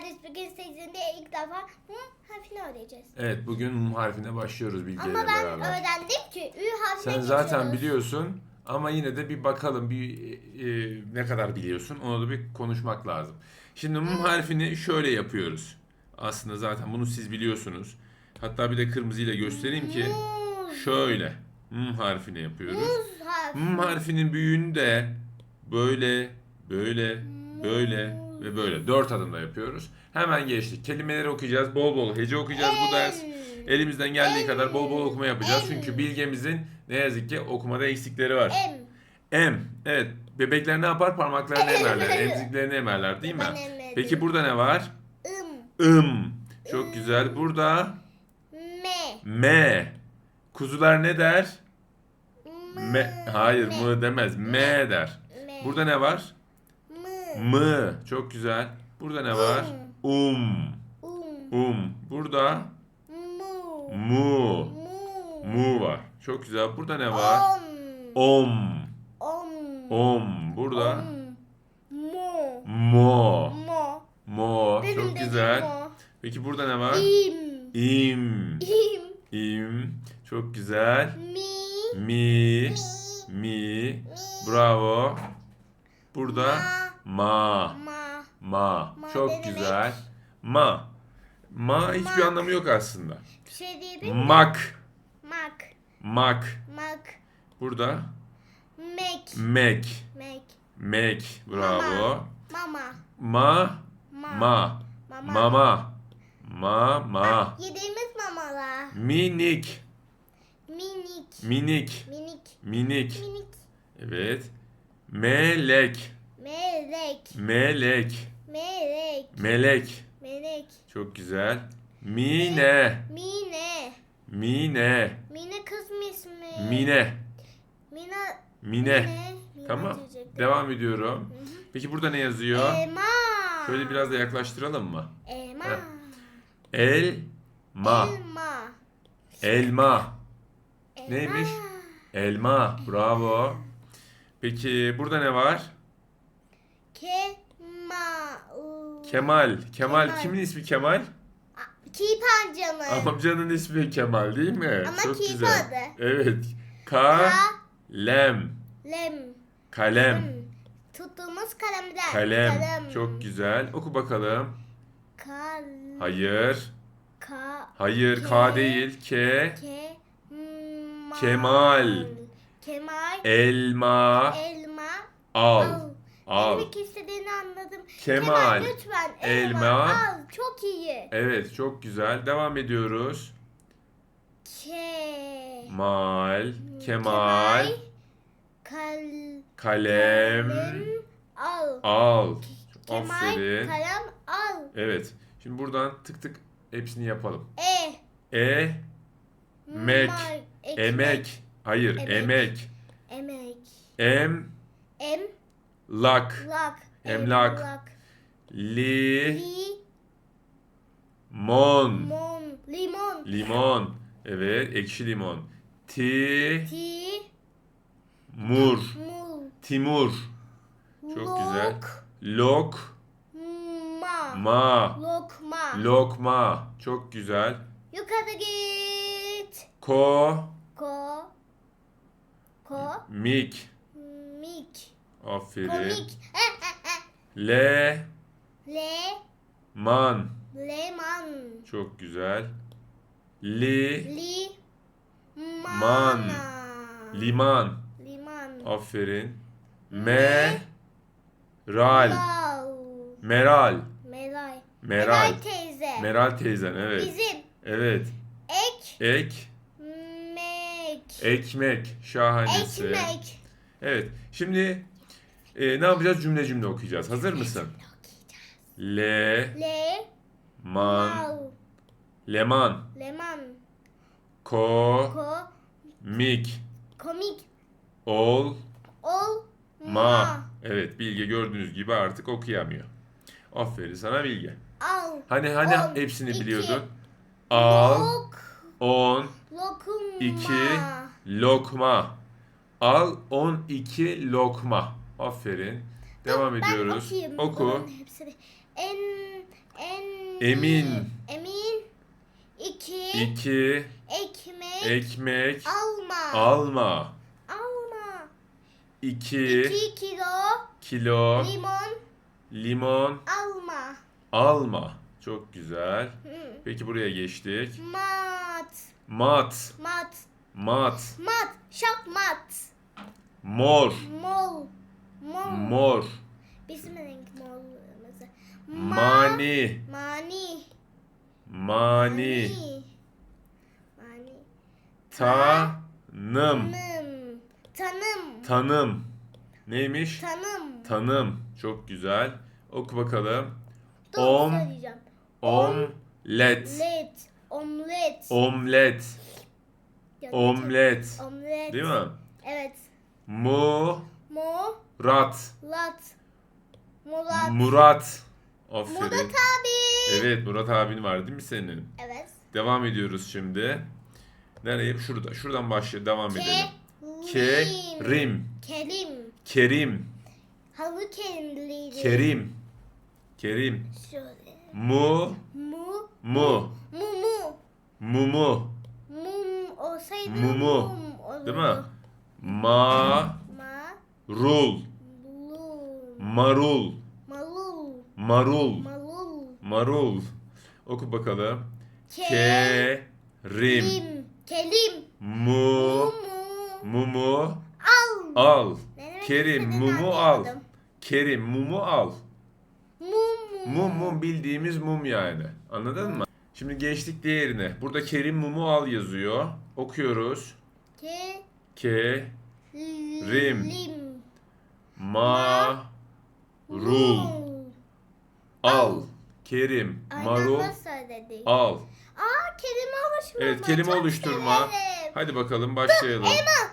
geldiniz. Bugün sizinle ilk defa hı harfini öğreneceğiz. Evet bugün M harfine başlıyoruz Bilge ile Ama ben beraber. öğrendim ki Ü harfine Sen zaten geçiyoruz. biliyorsun ama yine de bir bakalım bir e, ne kadar biliyorsun onu da bir konuşmak lazım. Şimdi M harfini şöyle yapıyoruz. Aslında zaten bunu siz biliyorsunuz. Hatta bir de kırmızıyla göstereyim ki şöyle M harfini yapıyoruz. Muz harfi. M harfinin büyüğünü de böyle, böyle, böyle ve böyle dört adımda yapıyoruz. Hemen geçtik. Kelimeleri okuyacağız. Bol bol hece okuyacağız bu ders. Elimizden geldiği kadar bol bol okuma yapacağız. Çünkü bilgemizin ne yazık ki okumada eksikleri var. M. M. Evet. Bebekler ne yapar? Parmaklarını emerler. Emziklerini emerler değil mi? Peki burada ne var? M. Im. Çok güzel. Burada M. M. Kuzular ne der? M. Hayır mı demez. M der. Burada ne var? M. Mı. Çok güzel. Burada ne var? Um. Um. Um. Burada Mu. mu. Mu. Var. Çok güzel. Burada ne var? Om. Om. Om. Burada. Mo. mo. Mo. Mo. Çok güzel. Peki burada ne var? İm. İm. İm. İm. Çok güzel. Mi. Mi. Mi. Bravo. Burada ma. Ma. Ma. Ma Çok ne demek? güzel. Ma. Ma hiçbir Ma. anlamı yok aslında. Bir şey diyebilir miyim? Mak. Mak. Mak. Mak. Burada Mek. mek. Mek. Mek. Bravo. Mama. Ma. Ma. Ma. Mama. Mama. Ma. Ma. Yediğimiz mamalar. Minik. Minik. Minik. Minik. Minik. Minik. Evet. Melek. Melek. Melek. Melek. Melek. Melek. Çok güzel. Mine. Mine. Mine. Mine kız mı ismi? Mine. Mina. Mine. Mine Tamam. diyecektim. Devam ediyorum. Peki burada ne yazıyor? Elma. Şöyle biraz da yaklaştıralım mı? Elma. Ma. Elma. Elma. Elma. Neymiş? Elma. Bravo. Peki burada ne var? Kema. Kemal. Kemal. Kemal. Kimin ismi Kemal? Keep amcamın. Amcanın ismi Kemal değil mi? Ama Çok keep güzel. adı. Evet. Ka. Lem. Kalem. Kalem. Tuttuğumuz kalemden. Kalem. Çok güzel. Oku bakalım. Kal. Hayır. Ka. Hayır. Ke- K değil. Ke. Ke. Ma- Kemal. Kemal. Elma. elma. Al. Al. Ne demek istediğini anladım. Kemal. lütfen Elma. elma. Al. Çok iyi. Evet. Çok güzel. Devam ediyoruz. Ke. Mal. Kemal. Kal. Kalem. Al. Al. Kemal. Aferin. Kalem al. Evet. Şimdi buradan tık tık hepsini yapalım. E. E. Mek. Mar- ekmek, Emek. Hayır. Emek. Emek. Emek. Em. Em. Lak. Lak. Emlak. Li. Li. Mon. Mon. Limon. Limon. Evet. Ekşi limon. Ti. Ti. Mur. Timur. Çok güzel. Lok. Ma. Ma. Lokma. Lokma. Çok güzel. Yukarı git. Ko. Ko. Ko. Mik. Mik. Aferin. Komik. Le. Le. Man. Leman. Çok güzel. Li. Li. Man. Liman. Liman. Aferin. Me. Ral. Lal. Meral. Meral. Meral. teyze. Meral teyzen evet. Bizim. Evet. Ek. Ek. Mek. Ekmek. Şahanesi. Ekmek. Evet. Şimdi e, ne yapacağız? Cümle cümle okuyacağız. Hazır mısın? Le. Le. Man. Mal. Leman. Leman. Ko. Ko. Mik. Komik. Ol. Ol. Ma. Evet Bilge gördüğünüz gibi artık okuyamıyor. Aferin sana Bilge. Al. Hani hani On, hepsini iki. biliyordun. Al. Lok. On. Lokum. iki. Lokma. Al 12 lokma. Aferin. Devam Ben ediyoruz. okuyayım Oku. hepsini. En En, Emin. Emin. İki. 2 Ekmek. ekmek alma. alma. alma. 2 İki kilo kilo limon limon alma. alma. Çok güzel. Hı. Peki buraya geçtik. Mat. Mat, Mat. mat, Mat. Şakmat. mor, Mol. Mol. mor, Bizim renk mesela. Ma- mani, Mani. mani, Mani. tanım, Tanım. Tanım. tanım. Neymiş? Tanım. Tanım. Çok güzel. Oku bakalım. Dur, Om, söyleyeceğim. omlet, Omlet. Omlet. omlet, Ya, omlet. Omlet. Değil mi? Evet. Murat, Mo. Lat. Murat. Murat. Murat Aferin. abi. Evet Murat abin var değil mi senin? Evet. Devam ediyoruz şimdi. Nereye? Şurada. Şuradan başlayalım. Devam edelim. Kerim. Kerim. Kerim. Halı kerimliydi. Kerim. Kerim. Şöyle. Mu. Mu. Mu. Mumu. Mumu. Mum olsaydı mum. Değil mi? Ma. Rul. Marul. Malul. Marul. Malul. Marul. Oku bakalım. Ke. Kerim. Kelim. Mu. Mumu. Al. Al. Kerim. Mumu al. Kerim. Mumu al. Mumu. Mum mum bildiğimiz mum yani. Anladın mı? Şimdi geçtik diğerine. Burada Kerim mumu al yazıyor. Okuyoruz. Ke. Ke Rim. Lim. Ma rul al. Kerim marul söyledik? al. Aa kelime oluşturma. Evet kelime Çok oluşturma. severim. Hadi bakalım başlayalım. Elma.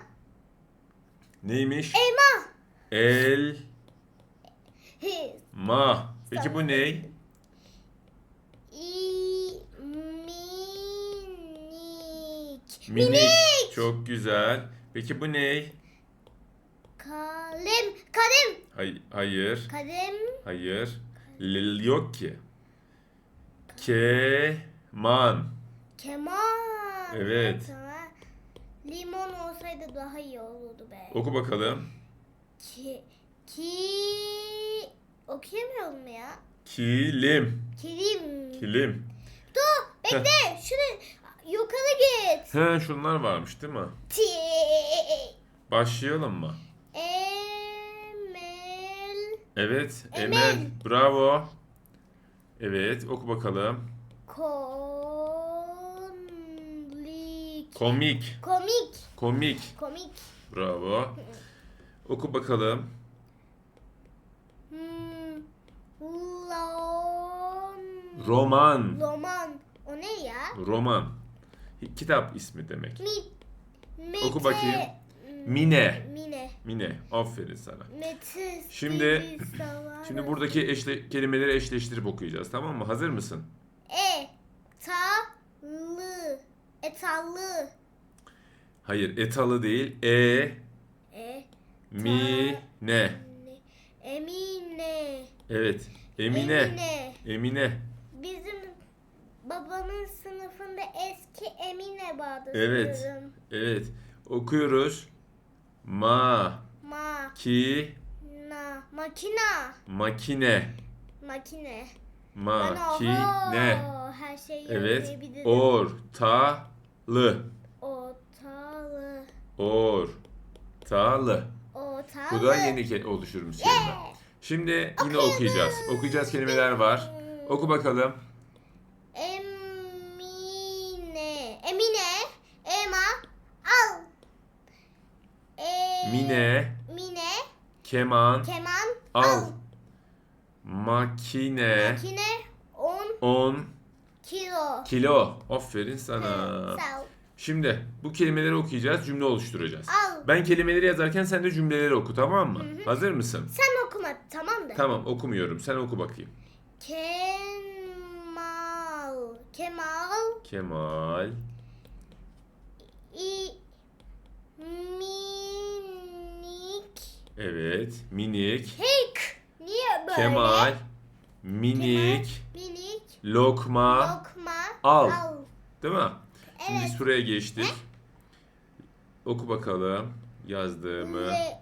Neymiş? Elma. El His. ma. Peki bu ne? İ. Minik. Minik. Çok güzel. Peki bu ne? Kalem. Kalem. Hay- hayır. Kalem. Hayır. L yok ki. Keman. Keman. Evet. Tamam. Limon olsaydı daha iyi olurdu be. Oku bakalım. Ki. Ki. Okuyamıyorum ya. Kilim. Kilim. Kilim. Dur bekle. Şunu yukarı git. He şunlar varmış değil mi? Ti. Başlayalım mı? Evet. Emel. Emel. Bravo. Evet oku bakalım. Konlik. Komik. Komik. Komik. Komik. Bravo. Oku bakalım. Hmm. Lon. Roman. Roman. O ne ya? Roman. Kitap ismi demek. Mi. Mete. Oku bakayım. Hmm, Mine. Mine. Mine. Aferin sana. Mete. Şimdi-. Şimdi buradaki eşle, kelimeleri eşleştirip okuyacağız tamam mı? Hazır mısın? E. Ta. Lı. Etallı. Hayır etalı değil. E, E. mi, ne. Ne? Emine. Evet. Emine. Emine. Emine. Bizim babamın sınıfında eski Emine vardı. Evet. sanırım. Evet. Okuyoruz. Ma, Ma. ki, Na. Makina. makine. Makine. Ma, Ben ki, oho, ne. Her şeyi Evet. Ortalı. Ortalı. Ortalı. Ortalı. Bu da yeni ke- oluşturmuş kelime. Şimdi yine okuyacağız. Okuyacağız kelimeler var. Oku bakalım. Emine. Emine. Ema. Al. E, Mine, Mine. keman, Keman. al. Makine, Makine. On 10 kilo. kilo. Aferin sana. Sağ ol. Şimdi bu kelimeleri okuyacağız, cümle oluşturacağız. Al. Ben kelimeleri yazarken sen de cümleleri oku tamam mı? Hazır mısın? Sen okuma tamam da. Tamam okumuyorum. Sen oku bakayım. Kemal. Kemal. Kemal, İ. Minik. Evet, minik. Hek. Niye böyle? Kemal, minik, Minik. Lokma. Lokma. Al. Al. Değil mi? Şimdi Evet. biz buraya geçtik. Oku bakalım yazdığımı. Le,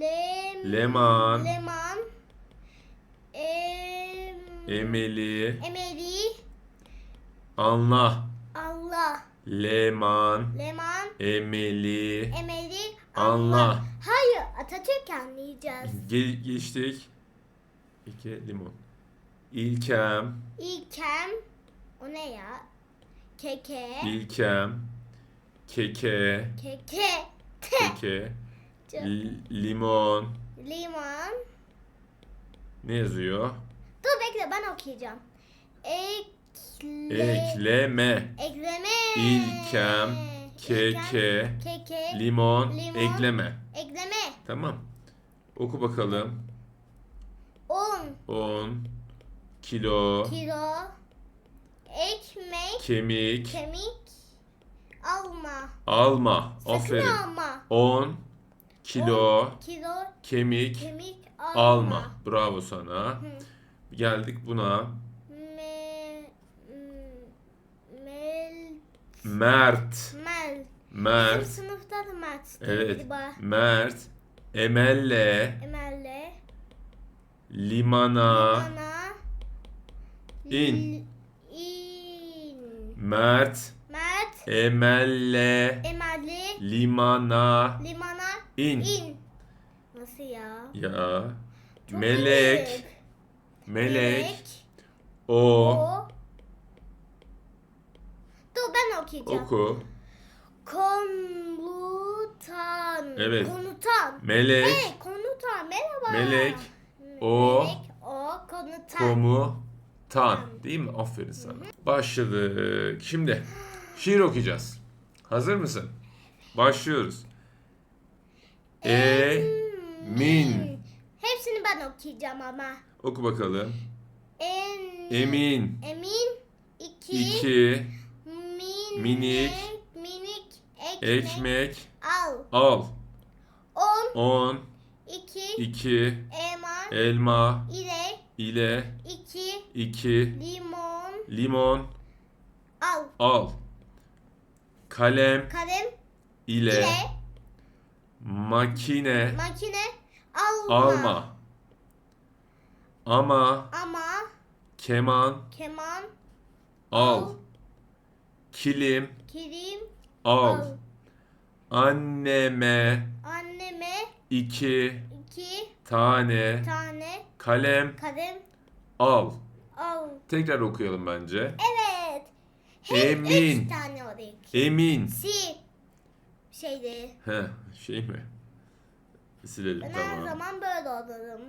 lem, Leman. Leman. Em, Emeli. Emeli. Anla. Allah. Leman. Leman. Emeli. Emeli. Anla. Atatürk anlayacağız. Ge- geçtik. İki limon. İlkem. İlkem. O ne ya? Keke. İlkem. Keke. Keke. Keke. Li- limon. Limon. Ne yazıyor? Dur bekle ben okuyacağım. Ekle. Ekleme. Ekleme. İlkem, Keke. Keke. Limon. Limon. Ekleme. Ekleme. Tamam. Oku bakalım. Un. 10 kilo Kilo. Ekmek. kemik Kemik. Alma. alma. Sakın Aferin. alma. 10 kilo Kilo. kemik Kemik. Alma. alma. Bravo sana. Hı. Geldik buna. Me, m- mel, Mert. mel. Bizim Mert. sınıfta da Mert. Evet. Galiba. Mert. Emelle Emel'le. limana Bana. İn. İn. Mert Mert. Emelle Emel'le. limana Limana. in. İn. Nasıl ya? Ya. Çok Melek. ayıp. Melek. O. O. Dur ben okuyacağım. Oku. Komutan. Evet. Komutan. Melek. Hey komutan merhaba. Melek, M- o, Melek, o, komutan. Komutan. Değil mi? Aferin sana. Başladık. Şimdi şiir okuyacağız. Hazır mısın? Başlıyoruz. Emin. Hepsini ben okuyacağım ama. Oku bakalım. En, Emin. Emin. İki. İki. Min, Minik. Minik. Ekmek. Ekmek. Al. Al. On. On. iki. iki Elma. Elma. ile. ile iki. iki Limon. Limon. Al. Al. Kalem Kalem. ile ile. makine Makine. Alma. alma. Ama Ama. keman Keman. al. Kilim Kilim. al. Anneme Anneme. İki iki tane tane kalem kalem. al. Al. Tekrar okuyalım bence. Evet. Hep Emin. üç tane olayım. Emin. Si. Şeydi. He, şey mi? Silelim Ben her tamam. zaman böyle olurum.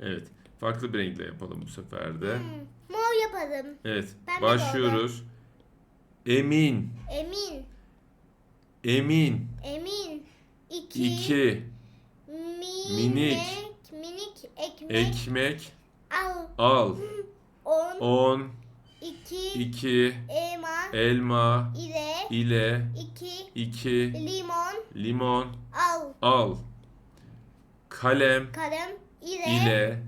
Evet. Farklı bir renkle yapalım bu sefer de. Hmm. Mor yaparım. Evet. Ben de Başlıyoruz. Emin. Emin. Emin. Emin. İki. İki. Minik. Minik ekmek. Ekmek Al. al. On. On. iki. iki Elma. Elma ile. ile iki. iki Limon. limon Al. al. Kalem Kalem. ile. ile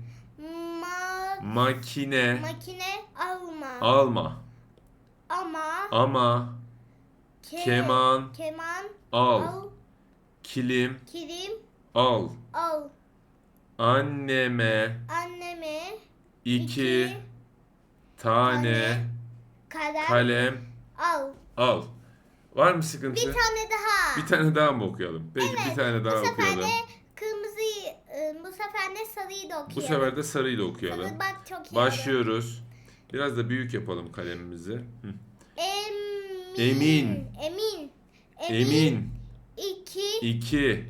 Ma makine makine alma. alma. Ama Ama ke- keman keman al. al. Kilim Kilim al. al. Anneme Anneme iki tane kalem, kalem al. al. Var mı Bir sıkıntı? tane daha. Bir tane daha mı okuyalım? Peki bir Evet, tane daha bu sefer okuyalım. de kırmızıyı, e, bu sefer de sarıyı da okuyalım. Bu sefer de sarıyla okuyalım. Sarı bak çok iyi. Başlıyoruz. Biraz da büyük yapalım kalemimizi. Hı. Emin. Emin. Emin. Emin. İki. iki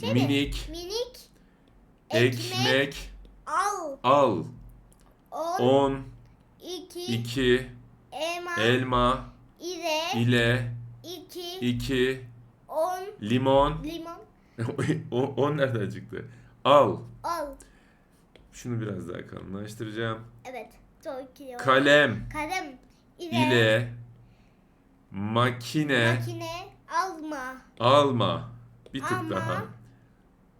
Şey mi? minik Minik. ekmek Al. al. On. On iki. iki Elma. elma ile. ile iki. iki On. limon. Limon. o, on nereden çıktı? Al. Al. Şunu biraz daha kalınlaştıracağım. Evet. Çok iyi. Kalem Kalem. ile. ile makine Makine alma. alma. Bir tık Ama- daha.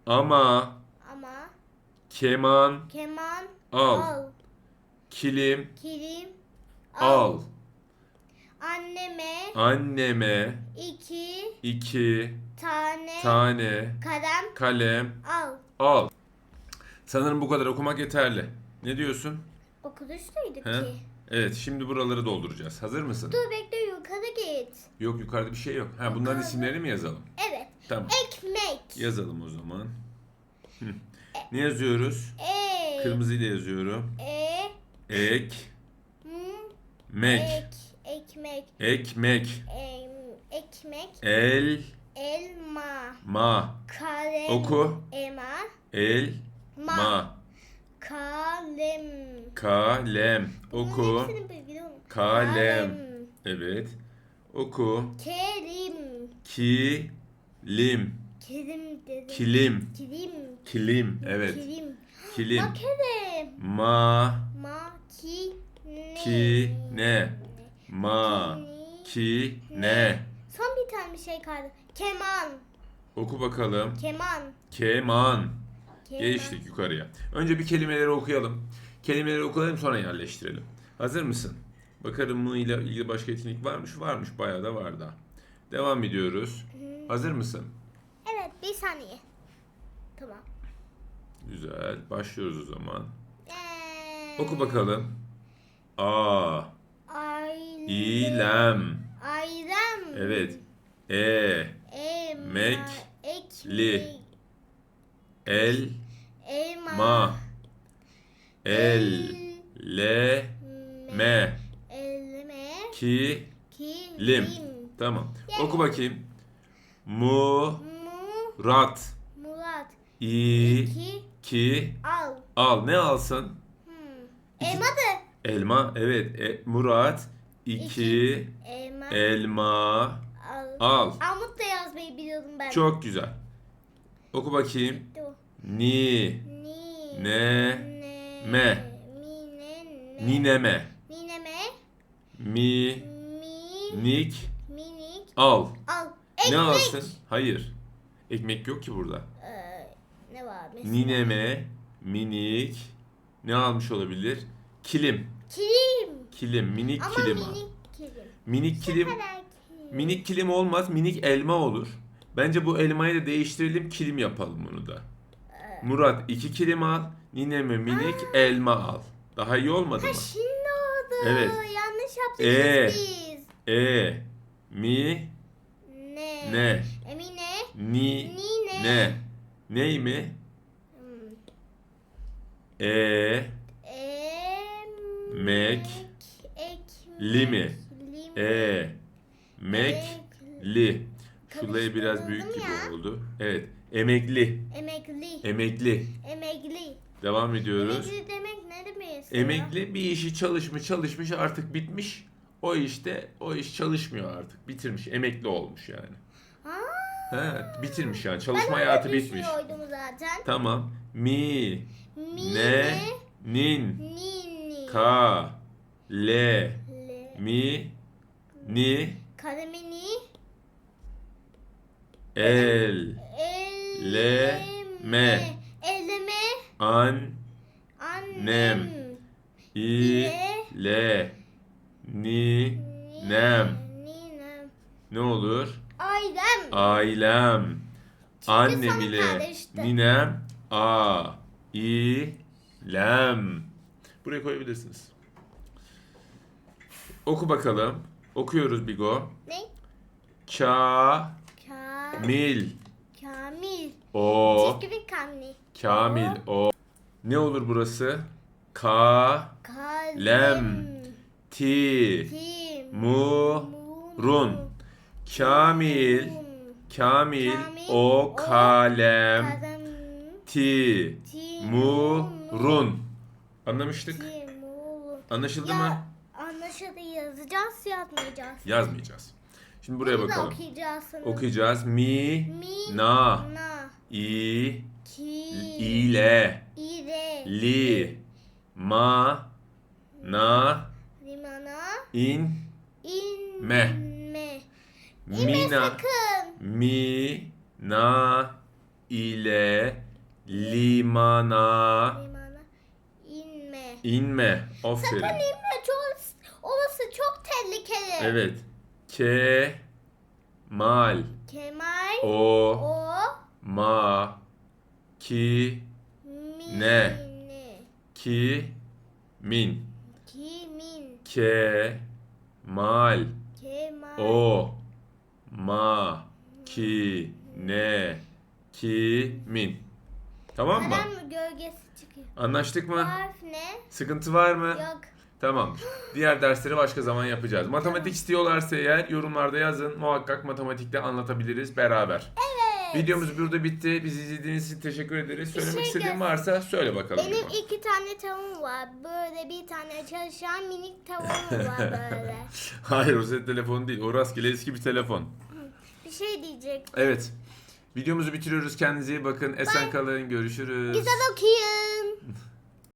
Ama Ama keman keman al. al. kilim kilim al. Anneme Anneme iki iki tane tane kalem kalem al. al. Sanırım bu kadar okumak yeterli. Ne diyorsun? Okuduştuydık He? ki. Evet, şimdi buraları dolduracağız. Hazır mısın? Dur bekle yukarı git. Yok yukarıda bir şey yok. Ha bunların isimlerini mi yazalım? Evet. Tamam. Ekmek. Yazalım o zaman. Hı. Ne yazıyoruz? E. Kırmızıyla yazıyorum. E. Ek, mek, Ek. Ekmek. ekmek, Em, ekmek. el, Elma. ma. Kalem. Oku. Elma. El, Ma. ma. Kalem. Kalem. Oku. Biliyorum. Kalem. Evet. Oku. Kerim. Kilim. Kilim dedim. Kilim. Kilim. Kilim. Evet. Kilim. Kilim. Makerem. Ma. Makine. Ki. Ne. Ma. Ki. Ne. Son bir tane bir şey kaldı. Keman. Oku bakalım. Keman. Keman. Keman. Geçtik yukarıya. Önce bir kelimeleri okuyalım. Kelimeleri okuyalım sonra yerleştirelim. Hazır mısın? Bakalım mı ile ilgili başka etkinlik varmış. Varmış bayağı da var da. Devam ediyoruz. Hazır mısın? Evet bir saniye. Tamam. Güzel. Başlıyoruz o zaman. Ee, Oku bakalım. A. Aile. İlem. Ailem. Evet. E. Elma. Mek. Ekmek. Li. El. Elma. Ma. El. Le. Me. Elme. Ki. Kilim. Lim. Tamam. Oku bakayım. Mu. Rat. Murat. İ. İki. Ki. Al. Al. Ne alsın? Hmm. İki- Elma da. Elma. Evet. E, Murat. iki Elma. Elma. Al. Al. Armut da yazmayı biliyorum ben. Çok güzel. Oku bakayım. Ni. Ni. Ne. Ne. Me. Mi. Nineme. Nineme. Mi. Mi. Nik. Minik. Al. Al. Ne alsın? Hayır. Ekmek yok ki burada. Ee, ne var mesela? Nineme. Minik. Ne almış olabilir? Kilim. Kilim. Kilim. Minik Ama kilim al. minik kilim. Minik kilim. Kilim. Minik kilim olmaz. Minik elma olur. Bence bu elmayı da değiştirelim. Kilim yapalım bunu da. Murat iki kilim al. Nineme minik elma al. Daha iyi olmadı Ha mı? şimdi oldu. Evet. Yanlış yaptık Ee. biz. E. Mi. Ne. Ne. Emine. Ni. Ni ne? Ne. Ney mi? Hmm. E. Em. Mek. Ekmek. Li mi? E. Mek. Li. Şurayı biraz büyük gibi oldu. Evet. Emekli. Emekli. Emekli. Emekli. Devam ediyoruz. Emekli demek ne demek? Emekli bir işi çalışmış çalışmış artık bitmiş. O işte o iş çalışmıyor artık. Bitirmiş. Emekli olmuş yani. Ha, bitirmiş yani. Ben Çalışma öyle hayatı bitmiş. düşünüyordum zaten. Tamam. Mi. Mi Ne. Nin. Nini. Ka. Le. Le. Mi. Ni. Kalemini. El. El. Le. Me. Eleme. An. Annem. I. Le. Ni. Nem. Ninem. Ne olur? Ailem. Ailem. Annem sana ile kardeşti. ninem. A. I. Lem. Buraya koyabilirsiniz. Oku bakalım. Okuyoruz Bigo. Ne? Ka. Ka. Mil. Kamil. O. Çizgi bir kamil. Kamil. O. Ne olur burası? Ka. Kalem. Ti. Mu. Run. Kamil. Kamil. O. Kalem. Ti. Mu. Run. Anlamıştık. Anlaşıldı mı? Anlaşıldı yazacağız yazmayacağız. Yazmayacağız. Şimdi buraya Bunu da bakalım. okuyacağız sanırım. Okuyacağız. Mi. Mi. Na. Na. İ. Ki. ile İre. Li. Ma. Na. In. Me. İnme Mina. sakın. Mi. Na. ile Limana. Limana. İnme. İnme. Aferin. Sakın inme çok, orası çok tehlikeli. Evet. Ke mal Kemal. o O. ma ki Mi. Ne? ki min Kimin. ke mal Kemal. o ma ki ne ki min Tamam mı? Mi gölgesi çıkıyor? Anlaştık mı? harf ne? Sıkıntı var mı? Yok. Tamam. Diğer dersleri başka zaman yapacağız. Matematik istiyorlarsa eğer yorumlarda yazın. Muhakkak matematikte anlatabiliriz beraber. Evet. Videomuz burada bitti. Bizi izlediğiniz için teşekkür ederiz. Söylemek şey istediğin gö- varsa söyle bakalım. Benim İbo. iki tane tavuğum var. Böyle bir tane çalışan minik tavuğum var böyle. Hayır o senin telefon değil. O rastgele eski bir telefon. Bir şey diyecek. Evet. Videomuzu bitiriyoruz. Kendinize iyi bakın. Esen kalın. Görüşürüz. Güzel okuyun.